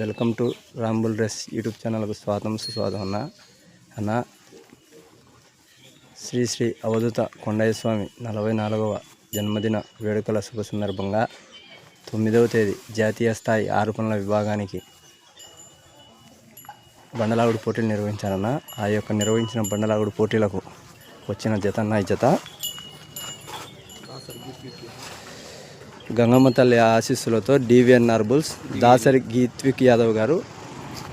Welcome to ramble dress YouTube ఛానల్కు స్వాగతం సుస్వాగతం అన్న. అన్న శ్రీ శ్రీ అవధూత కొండయ్య స్వామి నలభై నాలుగవ జన్మదిన వేడుకల శుభ సందర్భంగా తొమ్మిదవ తేదీ జాతీయ స్థాయి ఆరోపణల విభాగానికి బండలాగుడు పోటీలు నిర్వహించానన్న ఆ యొక్క నిర్వహించిన బండలాగుడు పోటీలకు వచ్చిన జత నా జత. గంగమ్మ తల్లి ఆశీస్సులతో డివిఎన్ఆర్ బుల్స్ దాసరి గీత్విక్ యాదవ్ గారు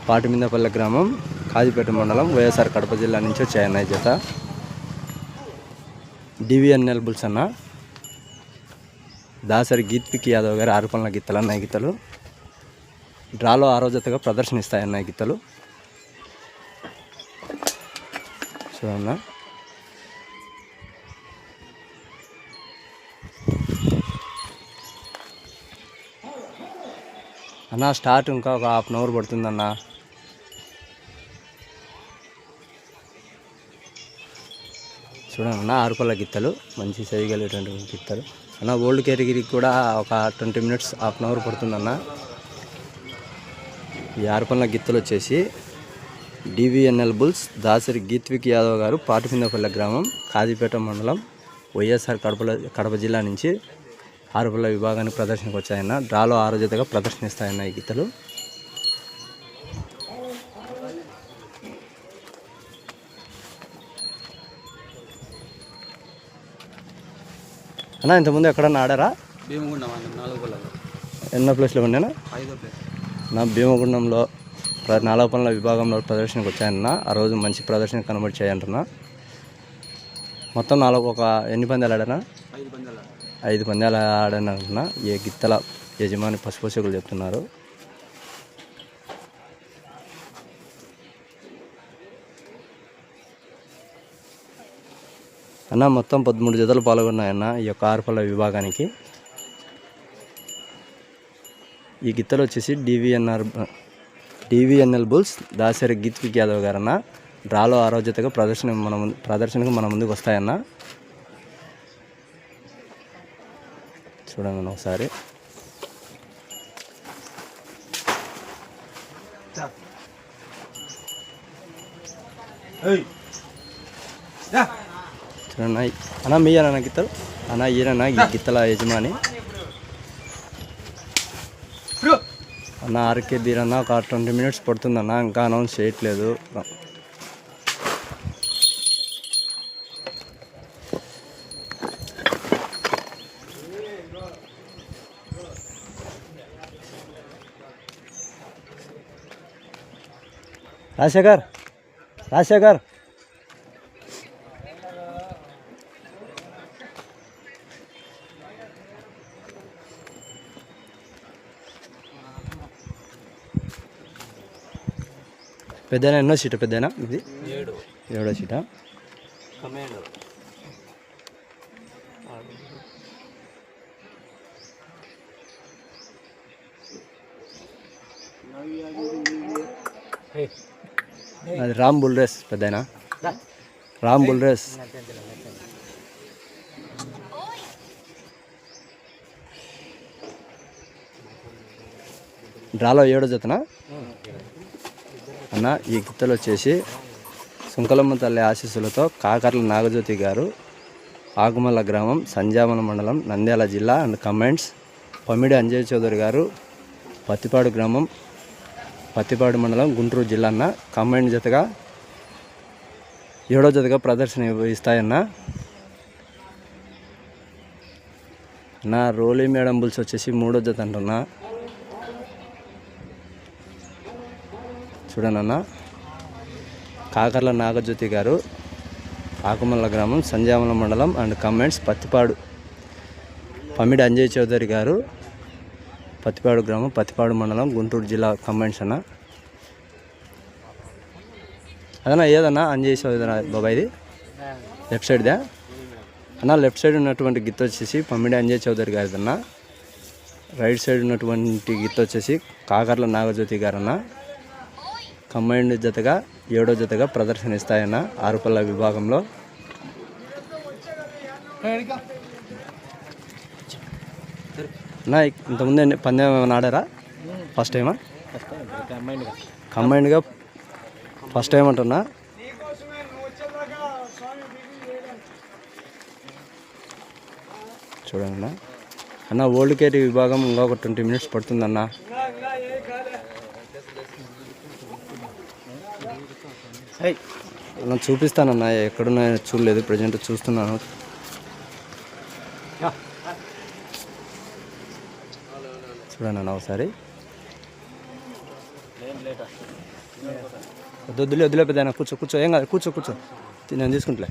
పాటిమిందపల్లె గ్రామం కాజీపేట మండలం వైఎస్ఆర్ కడప జిల్లా నుంచి వచ్చాయన్న జత. డివిఎన్ఎల్ బుల్స్ అన్న దాసరి గీత్విక్ యాదవ్ గారు ఆరు పనుల గీతలు అన్న గీతలు. డ్రాలో ఆరో జతగా ప్రదర్శనిస్తాయన్న గీతలు. చూడన్నా. అన్న స్టార్ట్ ఇంకా ఒక హాఫ్ అన్ అవర్ పడుతుందన్న. చూడండి అన్న ఆరుపల్ల గిత్తలు మంచి చేయగలిగేటువంటి గిత్తలు. అన్న ఓల్డ్ కేటగిరీకి కూడా ఒక twenty minutes half an hour పడుతుందన్న. ఈ ఆరుపల్ల గిత్తలు వచ్చేసి డివిఎన్ఎల్ బుల్స్ దాసరి గీత్విక్ యాదవ్ గారు పాటిపిందపల్లె గ్రామం కాజీపేట మండలం వైఎస్ఆర్ కడప కడప జిల్లా నుంచి ఆరుపల్ల విభాగానికి ప్రదర్శనకు వచ్చాయన్న. డ్రాలో ఆరో జతగా ప్రదర్శనిస్తాయన్న ఈ గీతలు. అన్న ఇంతకుముందు ఎక్కడన్నా ఆడారా? ఎన్నో ప్లేస్లో ప్లేస్. నా భీమగుండంలో నాలుగు పనుల విభాగంలో ప్రదర్శనకు వచ్చాయన్న. ఆ రోజు మంచి ప్రదర్శన కనబడిచాయంటున్నా మొత్తం నాలుగు ఒక ఎన్ని పందాలు ఆడానా ఐదు పందాలు ఆడని పందాలు అంటున్నా ఏ గిత్తల యజమాని పశుపోషకులు చెప్తున్నారు. అన్న మొత్తం పదమూడు జతలు పాల్గొన్నాయన్న ఈ యొక్క ఆరుపల్ల విభాగానికి. ఈ గిత్తలు వచ్చేసి DVNR DVNL bulls Dasari Geethvik Yadav గారన్న. డ్రాలో ఆరోగ్యతగా ప్రదర్శన మన ముందు ప్రదర్శనకు మన ముందుకు వస్తాయన్న. చూడండి ఒకసారి. చూడండి అన్న మీ అన్న గిత్తలు. అన్న ఈయన గిత్తల యజమాని. అన్న ఆర్కే బీరన్న ఒక ట్వంటీ మినిట్స్ పడుతుందన్న ఇంకా అనౌన్స్ చేయట్లేదు. రాజశేఖర్ రాజశేఖర్ పెద్దనా ఎన్నో సీటు పెద్దనా ఇది ఏడు ఏడో సీటా కమాండో అది రామ్ బుల్రేస్ పెద్దనా రామ్ బుల్రేస్ డ్రాలో ఏడో జతనా? అన్న ఈ గిత్తలు వచ్చేసి సుంకలమ్మ తల్లి ఆశీస్సులతో కాకర్ల నాగజ్యోతి గారు ఆగుమల్ల గ్రామం సంజామల మండలం నంద్యాల జిల్లా అండ్ కమెంట్స్ పమిడి అంజయ్ చౌదరి గారు పత్తిపాడు గ్రామం పత్తిపాడు మండలం గుంటూరు జిల్లా అన్న కమెంట్ జతగా ఏడో జతగా ప్రదర్శన ఇస్తాయన్న. నా రోలీ మేడం బుల్స్ వచ్చేసి మూడో జత అంటున్నా. చూడండి కాకర్ల నాగజ్యోతి గారు ఆకుమల్ల గ్రామం సంజామల మండలం అండ్ కమెంట్స్ పత్తిపాడు. పమిడి అంజయ్ చౌదరి గారు పత్తిపాడు గ్రామం పత్తిపాడు మండలం గుంటూరు జిల్లా కమెంట్స్ అన్న. అదన్నా ఏదన్నా అంజయ్ ఏదన్నా బాబాయ్ది లెఫ్ట్ సైడ్దా అన్న లెఫ్ట్ సైడ్ ఉన్నటువంటి గిత్త వచ్చేసి పమ్మిడి అంజయ్ చౌదరి గారిదన్న. రైట్ సైడ్ ఉన్నటువంటి గిత్త వచ్చేసి కాకర్ల నాగజ్యోతి గారన్న. కంబైండ్ జతగా ఏడో జతగా ప్రదర్శన ఇస్తాయన్న ఆరుపల్ల విభాగంలో. నా ఇంతకుముందు పందెం ఏమైనా ఆడారా? ఫస్ట్ టైమా కంబైన్డ్గా ఫస్ట్ టైం అంటున్నా. చూడండి అన్న. అన్న ఓల్డ్ కేటీ విభాగం ఇంకా ఒక ట్వంటీ మినిట్స్ పడుతుందన్న. అన్న చూపిస్తానన్న. ఎక్కడున్నాయో చూడలేదు. ప్రజెంట్ చూస్తున్నాను. చూడండి అన్న ఒకసారి. వద్దు వద్దులే వద్దులే పెద్ద కూర్చో కూర్చో ఏం కాదు కూర్చో కూర్చో. నేను తీసుకుంటలే.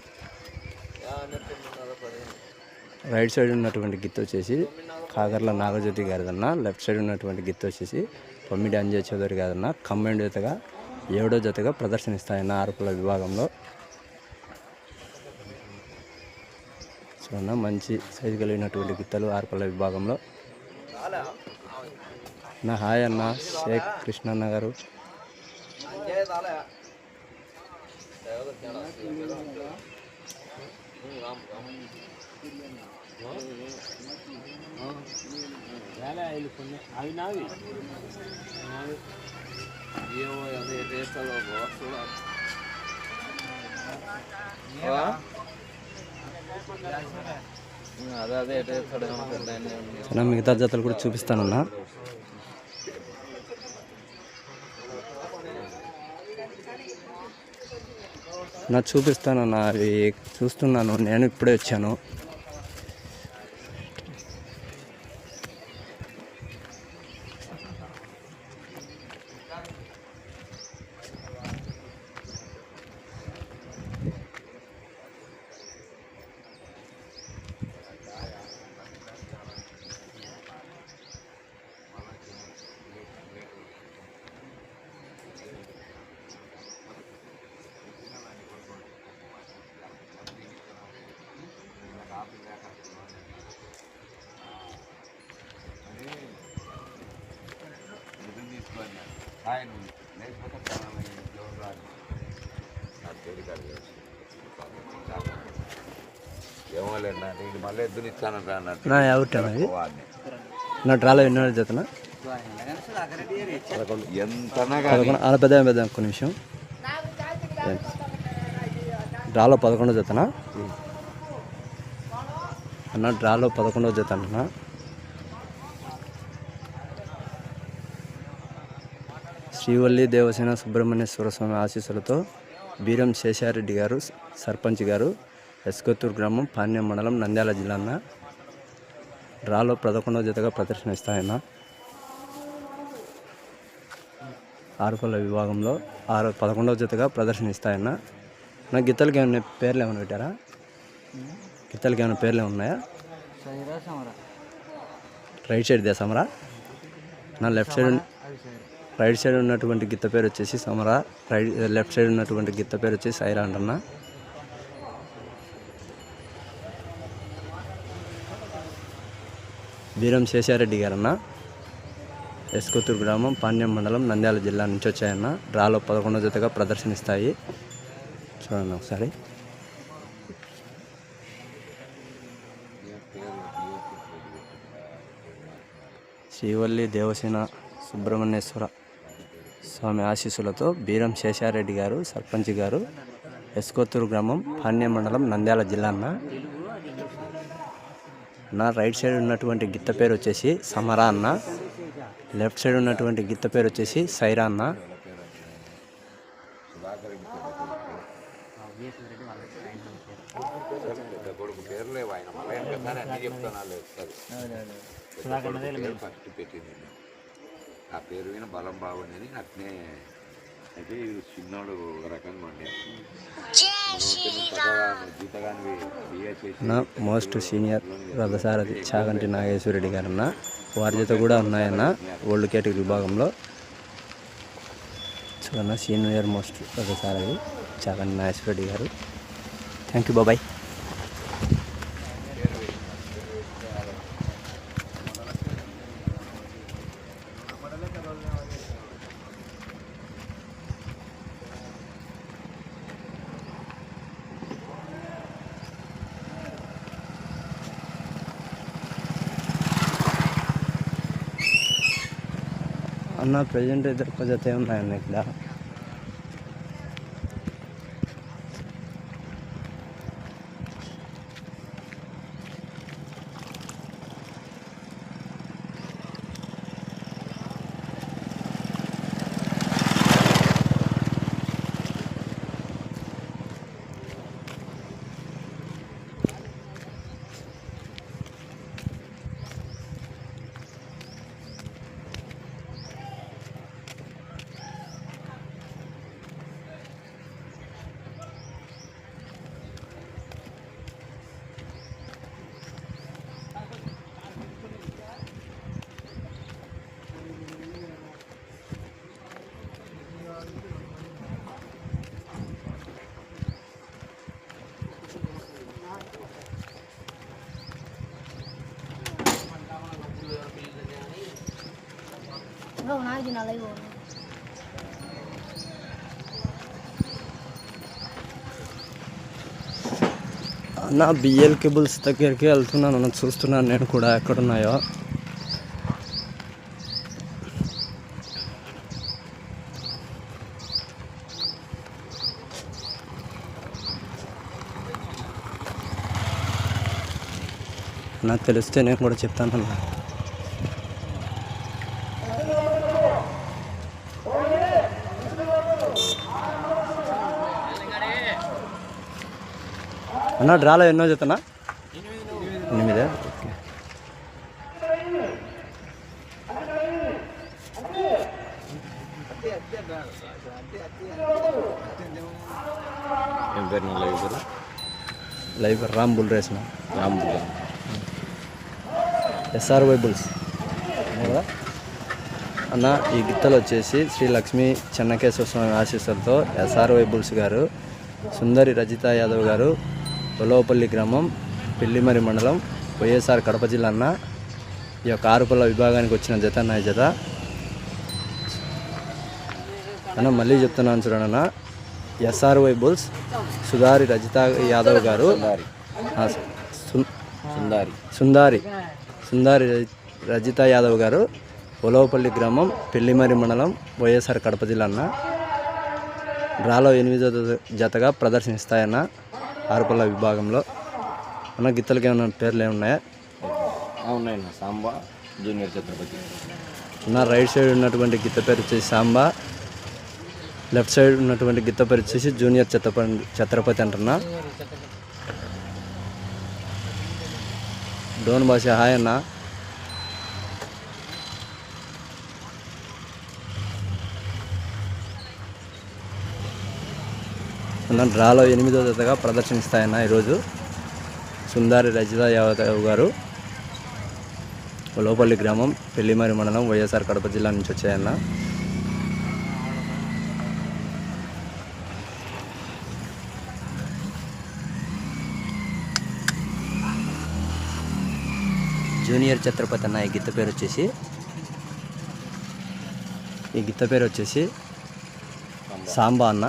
రైట్ సైడ్ ఉన్నటువంటి గిత్త వచ్చేసి కాకర్ల నాగజ్యోతి గారిదన్న లెఫ్ట్ సైడ్ ఉన్నటువంటి గిత్త వచ్చేసి పమ్మిడి అంజయ్ చౌదరి గారన్న కంబైండ్ జతగా ఏడో జతగా ప్రదర్శనిస్తాయన్న ఆరుపుల విభాగంలో. చూడన్న మంచి సైజు కలిగినటువంటి గిత్తలు ఆరుపుల విభాగంలో. నా హాయ్ అన్న షేక్ కృష్ణన్న గారు. మిగతా జతలు కూడా చూపిస్తానన్నా. నా చూపిస్తానన్నా అవి చూస్తున్నాను. నేను ఇప్పుడే వచ్చాను ఏమోలేండి నీకు నా డ్రాలో ఎన్నో జతన అలా పెద్ద పెద్ద ఒక్క నిమిషం. డ్రాలో పదకొండో జతన అన్న డ్రాలో పదకొండో జత అంటున్నా శ్రీవల్లి దేవసేన సుబ్రహ్మణ్యేశ్వర స్వామి ఆశీస్సులతో బీరం శేషారెడ్డి గారు సర్పంచ్ గారు ఎస్కొత్తూరు గ్రామం పాణ్యం మండలం నంద్యాల జిల్లా అన్న. డ్రాలో పదకొండవ జతగా ప్రదర్శన ఇస్తాయన్న ఆరుపల్ల విభాగంలో ఆరు పదకొండవ జతగా ప్రదర్శన ఇస్తాయన్న నా గిత్తలకి ఏమైనా పేర్లు ఏమైనా పెట్టారా? గిత్తలకి ఏమైనా పేర్లు ఏమైనా ఉన్నాయా? రైట్ సైడ్ దే సమరా. నా లెఫ్ట్ సైడ్ రైట్ సైడ్ ఉన్నటువంటి గిత్త పేరు వచ్చేసి సమరా. రైట్ లెఫ్ట్ సైడ్ ఉన్నటువంటి గిత్త పేరు వచ్చేసి సైరా అంటన్నా. బీరం శేషారెడ్డి గారన్న ఎస్కొత్తూరు గ్రామం పాణ్యం మండలం నంద్యాల జిల్లా నుంచి వచ్చాయన్న. డ్రాలో పదకొండో జతగా ప్రదర్శనిస్తాయి. చూడండి ఒకసారి. శ్రీవల్లి దేవసేన సుబ్రహ్మణ్యేశ్వర స్వామి ఆశీస్సులతో బీరం శేషారెడ్డి గారు సర్పంచ్ గారు ఎస్కొత్తూరు గ్రామం పాణ్యం మండలం నంద్యాల జిల్లా అన్న. నా రైట్ సైడ్ ఉన్నటువంటి గిత్త పేరు వచ్చేసి సమరా అన్న. లెఫ్ట్ సైడ్ ఉన్నటువంటి గిత్త పేరు వచ్చేసి సైరా అన్న. పెద్ద పేరు పెట్టింది పేరు బలం బాగుండేది. అట్నే అయితే చిన్నోడు ఒక రకంగా నా మోస్ట్ సీనియర్ రథసారథి చాగంటి నాగేశ్వరరెడ్డి గారు అన్న వారి జత కూడా ఉన్నాయన్న ఓల్డ్ కేటగిరీ విభాగంలో. చూడన్న సీనియర్ మోస్ట్ రథసారథి చాగంటి నాగేశ్వరరెడ్డి గారు. థ్యాంక్ యూ బాబాయ్ ప్రజెంట్ అయితే ఒక జత ఉన్నాయండి ఇక్కడ Bro, now you know, like, నా బిఎల్ కేబుల్స్ దగ్గరికి వెళ్తున్నాను. నన్ను చూస్తున్నాను. నేను కూడా ఎక్కడున్నాయో. నాకు తెలిస్తే నేను కూడా చెప్తాను అన్నా డ్రాలో ఎన్నో చెప్తానా ఎనిమిదే? ఓకే. ఏం పేరు నా లైవ్ పేరు? లైవ్ రామ్ బుల్ రేసిన రాంబుల్ ఎస్ఆర్ బుల్స్. కదా? అన్న ఈ గిత్తలు వచ్చేసి శ్రీ లక్ష్మీ చెన్నకేశ్వర స్వామి ఆశీస్సులతో ఎస్ఆర్ బుల్స్ గారు సుందరి రజిత యాదవ్ గారు ఒలవపల్లి గ్రామం పిల్లిమరి మండలం వైఎస్ఆర్ కడప జిల్లా అన్న ఈ యొక్క ఆరుపల్ల విభాగానికి వచ్చిన జత ఈ జత. అన్న మళ్ళీ చెప్తున్నాను చూడండి అన్న. SRY bulls Sudhari Rajitha Yadav garu. సుందారి. సుందారి. సుందారి రజి- Rajitha Yadav గారు. ఒలవపల్లి గ్రామం పెళ్ళిమరి మండలం వైఎస్ఆర్ కడప జిల్లా అన్న. డ్రాలో ఎనిమిదో జత- జతగా ప్రదర్శనిస్తాయన్న. ఆరుపల్ల విభాగంలో. అన్న గిత్తలకి ఏమైనా పేర్లు ఏమున్నాయా? ఉన్నాయన్న. సాంబా జూనియర్ ఛత్రపతి. అన్న రైట్ సైడ్ ఉన్నటువంటి గిత్త పేరు వచ్చేసి సాంబా. లెఫ్ట్ సైడ్ ఉన్నటువంటి గిత్త పేరు వచ్చేసి జూనియర్ ఛత్రపతి ఛత్రపతి అంటున్నా. డోన్ భాష హాయ్ అన్న. అన్న డ్రాలో ఎనిమిదో జతగా ప్రదర్శనిస్తాయన్న ఈరోజు సుందారి రజిత యాదవ్ గారు. లోపల్లి గ్రామం పెళ్ళిమారి మండలం వైఎస్ఆర్ కడప జిల్లా నుంచి వచ్చాయన్న. జూనియర్ ఛత్రపతి అన్న ఈ గిత్త పేరు వచ్చేసి. ఈ గిత్త పేరు వచ్చేసి సాంబా అన్న.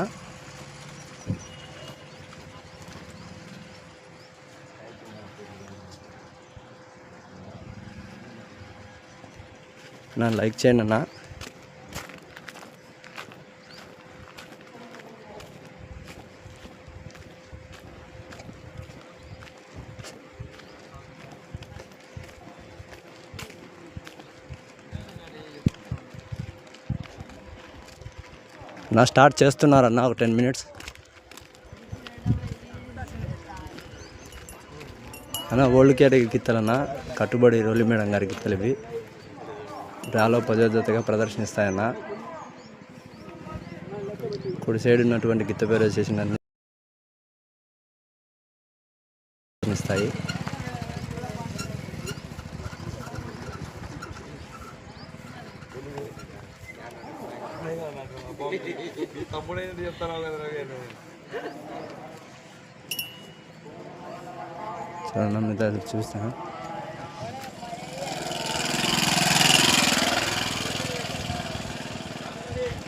నా లైక్ చేయండి అన్న. నా స్టార్ట్ చేస్తున్నారన్న ఒక టెన్ మినిట్స్. అన్న ఓల్డ్ కేటగిరీ గిత్తలన్న కట్టుబడి రోలి మేడం గారికి గిత్తలు ఇవి. డ్రాలో పదో జతగా ప్రదర్శనిస్తాయన్న. కుడి సైడ్ ఉన్నటువంటి గిత్త పేరు వచ్చేసి నన్ను ఇస్తాయి చూడండి మీద అది చూస్తాను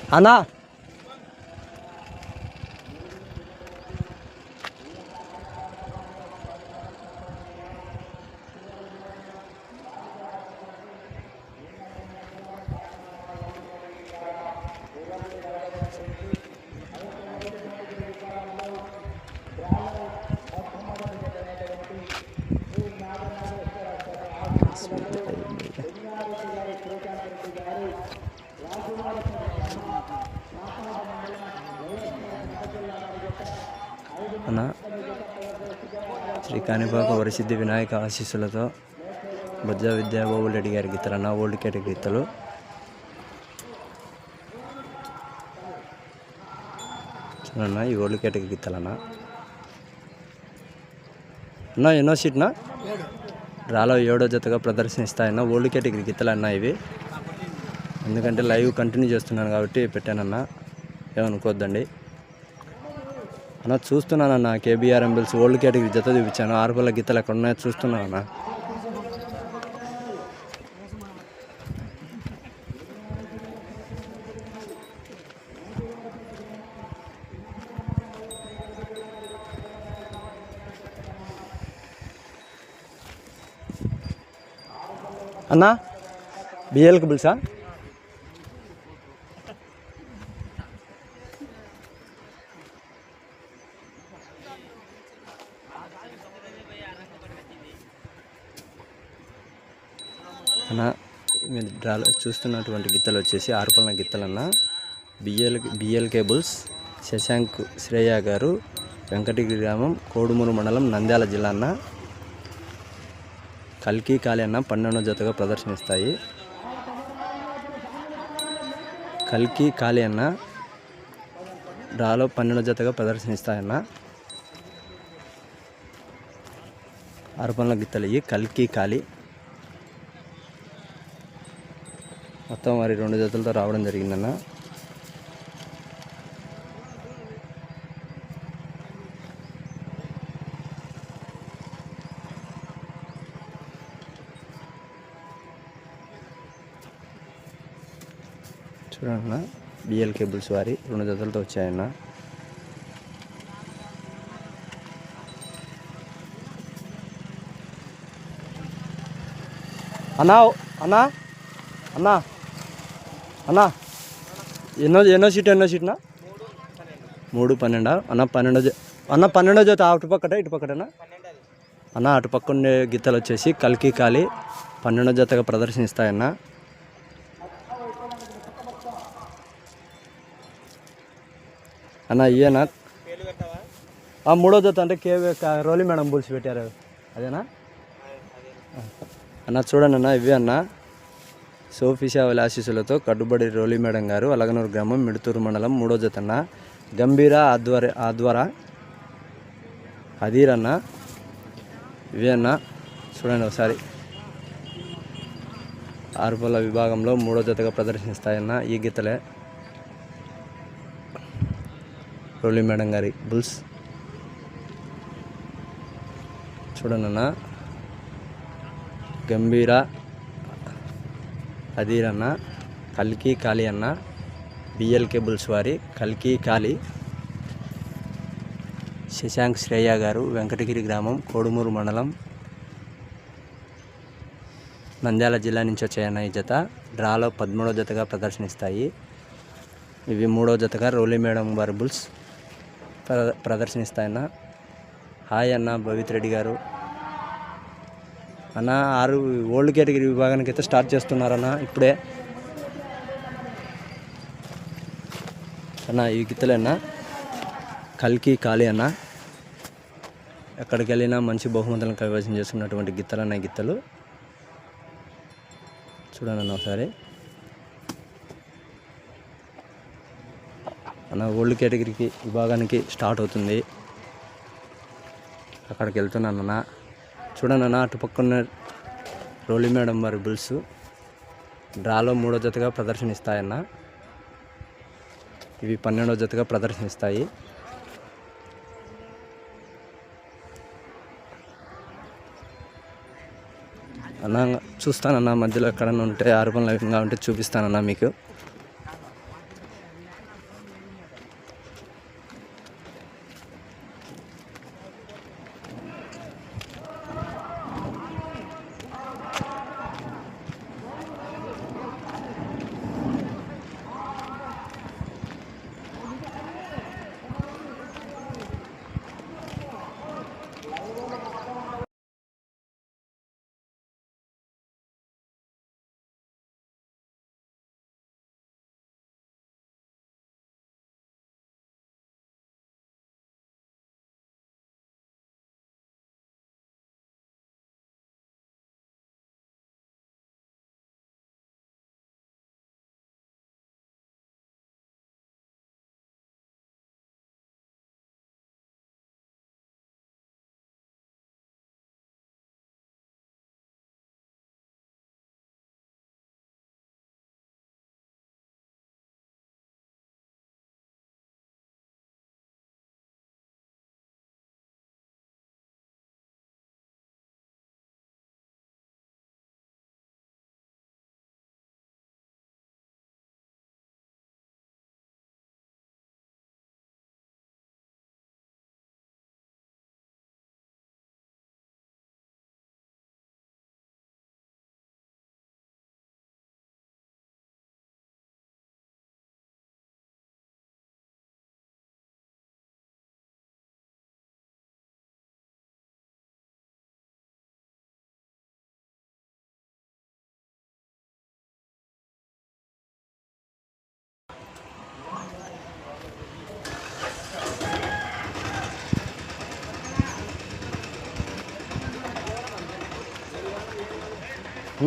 అన్నా అన్న శ్రీ కాణిపాక వరసిద్ధి వినాయక ఆశీస్సులతో బొజ్జ విద్యాబాబు రెడ్డి గారి గీతలు అన్న ఓల్డ్ కేట గీతలు. చూడన్న ఈ ఓల్డ్ కేట గీతలు అన్న. ఎన్నో సీట్నా? రాలో ఏడో జతగా ప్రదర్శనిస్తాయన్న ఓల్డ్ కేటగిరీ గీతలు అన్న ఇవి. ఎందుకంటే లైవ్ కంటిన్యూ చేస్తున్నాను కాబట్టి పెట్టానన్నా. ఏమనుకోవద్దండి అన్న చూస్తున్నానన్న కేబీఆర్ ఎంబిల్స్ ఓల్డ్ కేటగిరీ జత చూపించాను. ఆరుపల్ల గీతలు ఎక్కడ ఉన్నాయో చూస్తున్నానన్న అన్నా. బిఎల్కి బిల్సా అన్న మీరు చూస్తున్నటువంటి గిత్తలు వచ్చేసి ఆరుపల్న గిత్తలన్న BL BL cables Shashank Shreya garu Venkatagiri గ్రామం కోడుమూరు మండలం నంద్యాల జిల్లా అన్న. కల్కి కాళీ అన్న పన్నెండో జతగా ప్రదర్శనిస్తాయి. కల్కి కాళీ అన్న డ్రాలో పన్నెండో జతగా ప్రదర్శనిస్తాయన్న ఆరుపల్న గిత్తలు ఇవి కల్కి కాళీ మొత్తం మరి రెండు జతలతో రావడం జరిగిందన్న. చూడన్న బిఎల్ కేబుల్స్ వారి రెండు జతలతో వచ్చాయన్న. అన్నా అన్నా అన్నా. అన్నా ఎన్నో ఎన్నో సీట్ ఎన్నో సీట్నా? మూడు పన్నెండా? అన్న పన్నెండో జ అన్న పన్నెండో జత అటు పక్కట ఇటు పక్కటనా? అన్న అటు పక్క ఉండే గీతలు వచ్చేసి కల్కి కాలి పన్నెండో జతగా ప్రదర్శనిస్తాయన్న. అన్న ఇయేనా ఆ మూడో జత అంటే కేవీ రోలి మేడం బుల్స్ పెట్టారు. అదేనా? అన్న చూడండి అన్న ఇవే అన్న. సోఫిషా ఆశీస్సులతో కట్టుబడి రోలి మేడం గారు అలగనూరు గ్రామం మిడుతూరు మండలం మూడో జతన్న గంభీర ఆధ్వర ఆధ్వర అధీరన్న అన్న ఇవే అన్న. చూడండి ఒకసారి. ఆరుపల్ల విభాగంలో మూడో జతగా ప్రదర్శిస్తాయన్న ఈ గీతలే. రోలి మేడం గారి బుల్స్. చూడండి అన్న. గంభీర కదీర్ అన్న కల్కి కాళీ అన్న బిఎల్ కేబుల్స్ వారి కల్కి కాళీ. శశాంక్ శ్రేయ గారు వెంకటగిరి గ్రామం కోడుమూరు మండలం నంద్యాల జిల్లా నుంచి వచ్చాయన్న ఈ జత. డ్రాలో పదమూడో జతగా ప్రదర్శనిస్తాయి. ఇవి మూడో జతగా రోలీ మేడం వారి బుల్స్ ప్ర ప్రదర్శనిస్తాయన్న. హాయ్ అన్న భవిత్ రెడ్డి గారు. అన్న ఆరు ఓల్డ్ కేటగిరీ విభాగానికి అయితే స్టార్ట్ చేస్తున్నారన్న ఇప్పుడే. అన్న ఈ గిత్తలే అన్న. కల్కి కాళీ అన్న. ఎక్కడికి వెళ్ళినా మంచి బహుమతులను కైవసం చేసుకున్నటువంటి గీతలు అన్న ఈ గిత్తలు. చూడండి ఒకసారి. అన్న ఓల్డ్ కేటగిరీకి విభాగానికి స్టార్ట్ అవుతుంది. అక్కడికి వెళ్తున్నాను అన్న. చూడండి అటుపక్కన్న రోలీ పక్కన రోలి మేడం వారి బుల్స్. డ్రాలో మూడో జతగా ప్రదర్శనిస్తాయన్న. ఇవి పన్నెండో జతగా ప్రదర్శనిస్తాయి. అన్న చూస్తానన్నా మధ్యలో ఎక్కడన్నా ఉంటే ఆరు లైఫ్గా ఉంటే చూపిస్తానన్నా మీకు.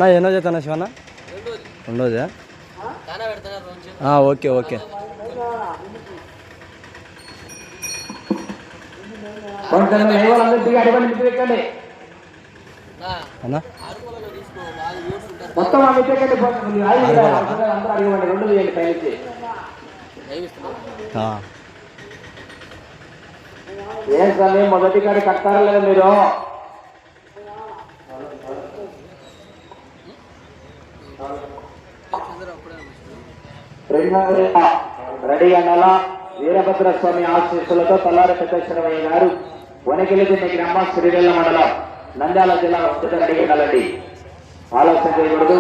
అన్న ఎన్నో అన్న శివన్న? రెండోదా okay okay. అన్న? మొత్తం ఆ పోతుంది అందరూ అడగండి రెండు వేయండి పైనుంచి. ఏం మొదటి కాడి కట్టారా లేదా మీరు? రెడీ అన్నాల? వీరభద్ర స్వామి ఆశీస్సులతో తల్లారి పెద్దశ్వరమయ్య గారు వనకెలిదిన్న గ్రామ శ్రీవెల్ల మండలం నంద్యాల జిల్లా వస్తుత రెడీ ఉండాలండి ఆలోచన చేయకూడదు.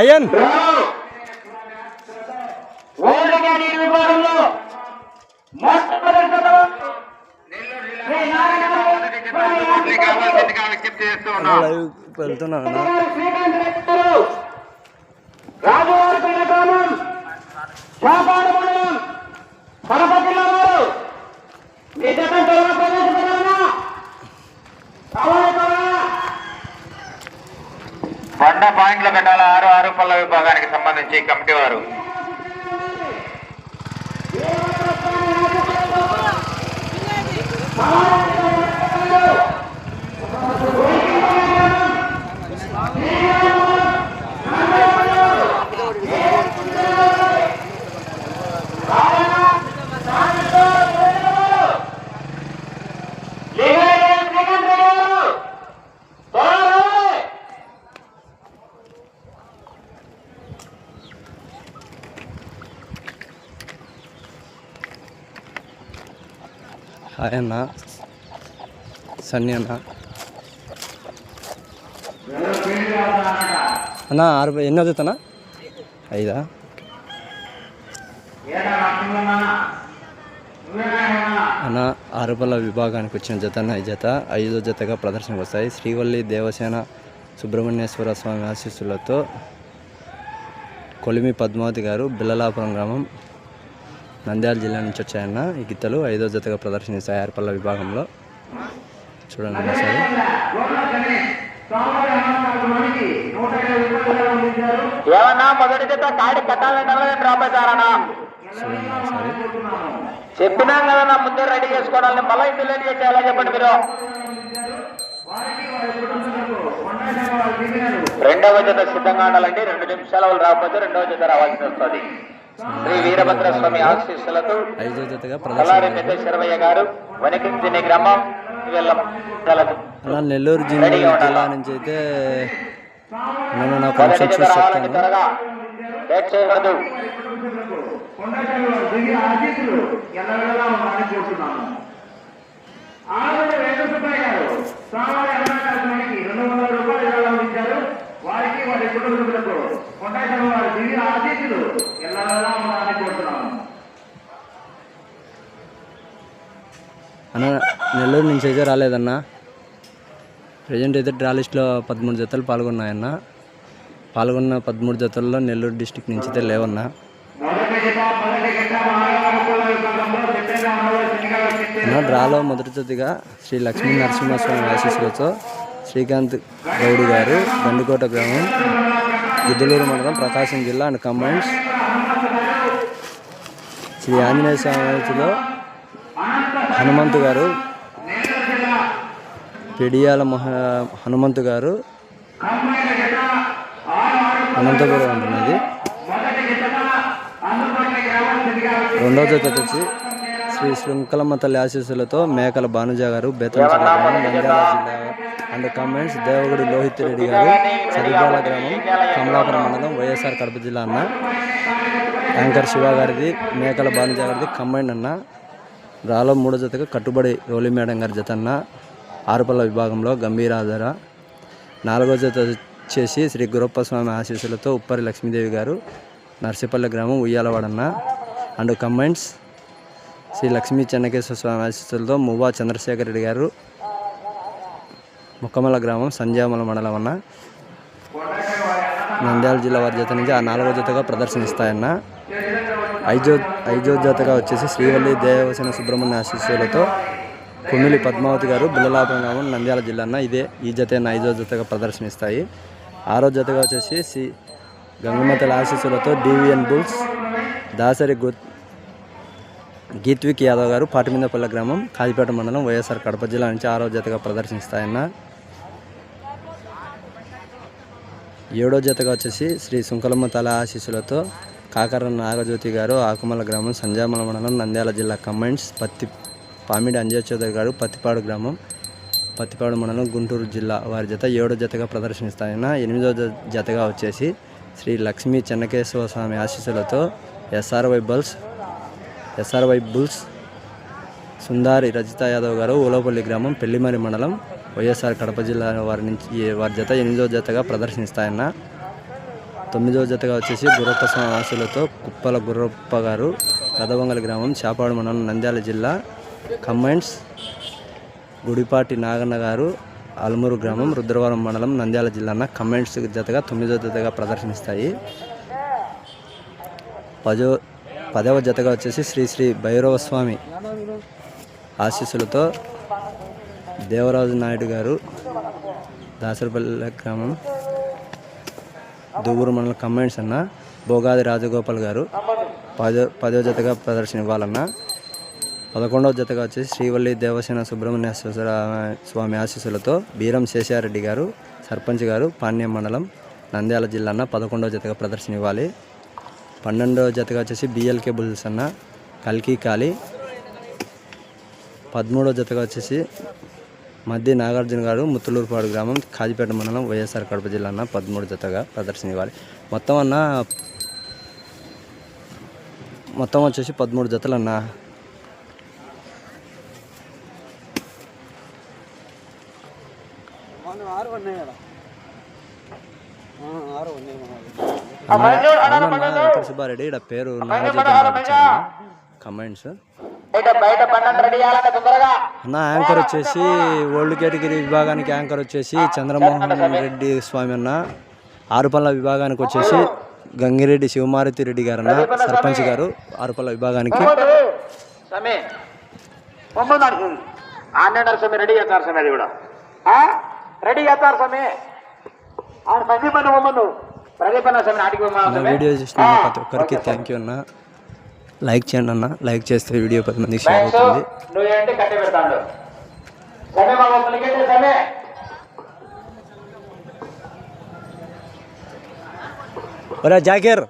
అయ్యన్! ఓల్డ్ క్యాడెట్ విభాగంలో మొట్టమొదటి శ్రీ నారాయణ లైవ్ వెళ్తున్నాను అన్న గ్రామం మండలం కడప జిల్లా వారు మీ జతం త్వరగా ప్రవేశపెట్టాలన్నా వంద పాయింట్లు పెట్టాల ఆరు ఆరు పళ్ళ విభాగానికి సంబంధించి కమిటీ వారు? హాయ్ అన్న సన్నీ అన్న అన్న ఆరు ఎన్నో జతనా? ఐదా? అన్న ఆరుపల్ల విభాగానికి వచ్చిన జత అన్న ఈ జత. ఐదో జతగా ప్రదర్శనకు వస్తాయి. శ్రీవల్లి దేవసేన సుబ్రహ్మణ్యేశ్వర స్వామి ఆశీస్సులతో కొలిమి పద్మావతి గారు బిల్లలాపురం గ్రామం నంద్యాల జిల్లా నుంచి వచ్చాయన్న ఈ గిత్తలు ఐదో జతగా ప్రదర్శనిస్తాయి ఆరుపల్ల విభాగంలో. చూడండి ఒకసారి చెప్పినాం కదన్నా ముందే రెడీ చేసుకోవాలని మళ్ళీ ఇంటి లేట్ చేయాలని చెప్పండి మీరు? రెండవ జత సిద్ధంగా ఉండాలంటే రెండు నిమిషాల వాళ్ళు రాకపోతే రెండవ జత రావాల్సి వస్తుంది. శ్రీ వీరభద్ర స్వామి ఆశీస్సులతో ఐదో జతగా ప్రదర్శన గారు వనకించిన గ్రామం అలా నెల్లూరు జిల్లా నుంచి అయితే నేను నా వారికి వారి కుటుంబీకులకు కొండాచలం వారి దివ్య ఆశీస్సులు ఎల్లవేళలా ఉండాలని కోరుతున్నాము అన్న నెల్లూరు నుంచి అయితే రాలేదన్న. ప్రజెంట్ అయితే డ్రా లిస్ట్లో పదమూడు జతలు పాల్గొన్నాయన్న. పాల్గొన్న పదమూడు జతల్లో నెల్లూరు డిస్టిక్ నుంచి అయితే లేవన్నా. డ్రాలో మొదటి జతిగా శ్రీ లక్ష్మీ నరసింహస్వామి ఆశీస్సులతో శ్రీకాంత్ గౌడ్ గారు బండికోట గ్రామం గిద్దలూరు మండలం ప్రకాశం జిల్లా అండ్ కమాండ్స్ శ్రీ ఆంజనేయ స్వామిలో హనుమంతు గారు పెడియాల మహా హనుమంతు గారు అనంతపురం అంటున్నది. రెండవ జత వచ్చి శ్రీ శృంఖలమ్మ తల్లి ఆశీస్సులతో మేకల భానుజ గారు బేతంచెల గ్రామం నంద్యాల జిల్లా అండ్ కామెంట్స్ దేవగుడి లోహిత్ రెడ్డి గారు చదివాల గ్రామం కమలాపురం మండలం వైఎస్ఆర్ కడప జిల్లా అన్న. యాంకర్ శివ గారిది మేకల భానుజ గారిది కంబైండ్ అన్న. రాలో మూడో జతగా కట్టుబడి రోలి మేడం గారి జత అన్న. ఆరుపల్ల విభాగంలో గంభీరాధార. నాలుగో జత వచ్చేసి శ్రీ గురప్ప స్వామి ఆశీస్సులతో ఉప్పరి లక్ష్మీదేవి గారు నర్సిపల్లె గ్రామం ఉయ్యాలవాడన్న. అండ్ కమెంట్స్ శ్రీ లక్ష్మీ చెన్నకేశ్వర స్వామి ఆశీస్సులతో మువ్వా చంద్రశేఖర్ రెడ్డి గారు ముక్కమల గ్రామం సంజామల మండలం అన్న. నంద్యాల జిల్లా వారి జత నుంచి ఆ నాలుగో జతగా ప్రదర్శనిస్తాయన్న. ఐజో ఐజో జతగా వచ్చేసి శ్రీవల్లి దేవసేన సుబ్రహ్మణ్య ఆశీస్సులతో కుమిలి పద్మావతి గారు బిల్లలాపం గ్రామం నంద్యాల జిల్లా ఇదే ఈ జత ఐదో జతగా ప్రదర్శనిస్తాయి. ఆరో జతగా వచ్చేసి సి గంగమతల ఆశీస్సులతో డివిఎన్ బుల్స్ దాసరి గు గీత్విక్ యాదవ్ గారు పాటిమిందపల్లె గ్రామం కాజీపేట మండలం వైఎస్ఆర్ కడప జిల్లా నుంచి ఆరో జతగా ప్రదర్శిస్తాయన్న ఏడో జతగా వచ్చేసి శ్రీ సుంకలమ్మ తల ఆశీస్సులతో కాకర నాగజ్యోతి గారు ఆకుమల గ్రామం సంజామల మండలం నంద్యాల జిల్లా కమెంట్స్ పత్తి పామిడి అంజయ్ చౌదరి గారు పత్తిపాడు గ్రామం పత్తిపాడు మండలం గుంటూరు జిల్లా వారి జత ఏడో జతగా ప్రదర్శనిస్తాయన ఎనిమిదో జతగా వచ్చేసి శ్రీ లక్ష్మీ చెన్నకేశ్వర స్వామి ఆశీస్సులతో SRY bulls SRY bulls Sundari Rajitha Yadav గారు ఊలపల్లి గ్రామం పెళ్ళిమరి మండలం వైఎస్ఆర్ కడప జిల్లా వారి నుంచి వారి జత ఎనిమిదో జతగా ప్రదర్శనిస్తాయన్న తొమ్మిదో జతగా వచ్చేసి గుర్రప్ప స్వామి ఆశలతో కుప్పల గుర్రప్ప గారు కదవంగల గ్రామం చేపాడు మండలం నంద్యాల జిల్లా కమెంట్స్. గుడిపాటి నాగన్న గారు అల్మూరు గ్రామం రుద్రవరం మండలం నంద్యాల జిల్లా కమెంట్స్ జతగా తొమ్మిదో జతగా ప్రదర్శనిస్తాయి. పదో పదవ జతగా వచ్చేసి శ్రీ శ్రీ భైరవ స్వామి ఆశీస్సులతో దేవరాజు నాయుడు గారు దాసరపల్లి గ్రామం దువ్వూరు మండలం కమెంట్స్ అన్న భోగాది రాజగోపాల్ గారు పదో పదో జతగా ప్రదర్శన ఇవ్వాలన్నా పదకొండవ జతగా వచ్చేసి శ్రీవల్లి దేవసేన సుబ్రహ్మణ్యేశ్వర స్వామి ఆశీస్సులతో బీరం శేషారెడ్డి గారు సర్పంచ్ గారు పాణ్యం మండలం నంద్యాల జిల్లా అన్న పదకొండవ జతగా ప్రదర్శన ఇవ్వాలి పన్నెండవ జతగా వచ్చేసి బిఎల్కే బుల్స్ అన్న కల్కి కాలి. పదమూడవ జతగా వచ్చేసి మధ్య నాగార్జున గారు ముత్తులూరుపాడు గ్రామం కాజీపేట మండలం వైఎస్ఆర్ కడప జిల్లా అన్న పదమూడు జతగా ప్రదర్శన ఇవ్వాలి మొత్తం అన్న మొత్తం వచ్చేసి పదమూడు జతలు అన్న వెంకట సుబ్బారెడ్డి ఇక్కడ పేరు కమెంట్స్ అన్న యాంకర్ వచ్చేసి ఓల్డ్ కేటగిరీ విభాగానికి యాంకర్ వచ్చేసి చంద్రమోహన్ రెడ్డి స్వామి అన్న. ఆరుపల్ల విభాగానికి వచ్చేసి గంగిరెడ్డి శివమారుతి రెడ్డి గారు అన్న సర్పంచ్ గారు ఆరుపల్ల విభాగానికి. రెడీ చేస్తారు సమీ అది కూడా. రెడీ చేస్తారు సమీ ఆ సందీప్ అన్న ఒంబదు ప్రదీప్ అన్న సమీ నాటికి నా వీడియో చూసిన ప్రతి ఒక్కరికి థ్యాంక్ యూ అన్న. లైక్ చేయండి అన్న. లైక్ చేస్తే వీడియో పది మందికి షేర్ అవుతుంది. నువ్వు ఏంటి కట్టి పెడతాడు. సమీ మా ఒక్కరికంటే సమీ ఒరే జాకీర్.